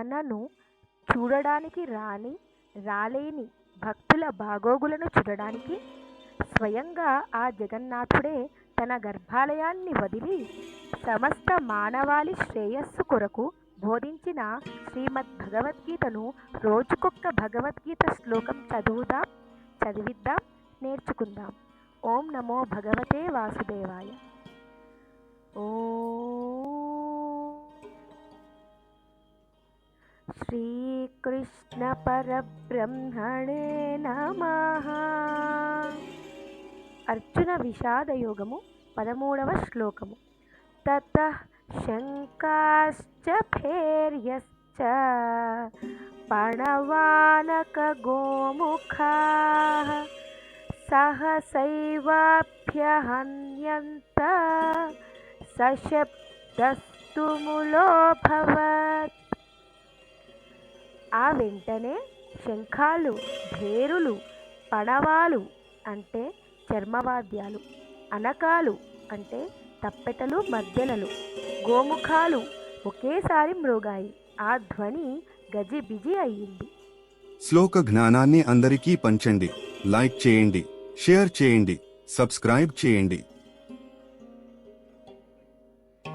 తనను చూడడానికి రాని రాలేని భక్తుల బాగోగులను చూడడానికి స్వయంగా ఆ జగన్నాథుడే తన గర్భాలయాన్ని వదిలి సమస్త మానవాళి శ్రేయస్సు కొరకు బోధించిన శ్రీమద్ భగవద్గీతను రోజుకొక్క భగవద్గీత శ్లోకం చదువుదాం చదివిద్దాం నేర్చుకుందాం. ఓం నమో భగవతే వాసుదేవాయ. ఓ శ్రీకృష్ణ పరబ్రహ్మణే నమః. అర్జున విషాదయోగము పదమూడవ శ్లోకము. తత శంకాశ్చ భేర్యశ్చ పణవానక గోముఖా. సహసైవాభ్యహన్యంత సశబ్దస్తు ములోభవత్ వెంటనే శంఖాలు ధేరులు పణవాలు అంటే చర్మవాద్యాలు అనకాలు అంటే తప్పెటలు మధ్యనలు గోముఖాలు ఒకేసారి మ్రోగాయి. ఆ ధ్వని గజిబిజి అయ్యింది. శ్లోక జ్ఞానాన్ని అందరికీ పంచండి. లైక్ చేయండి షేర్ చేయండి సబ్స్క్రైబ్ చేయండి.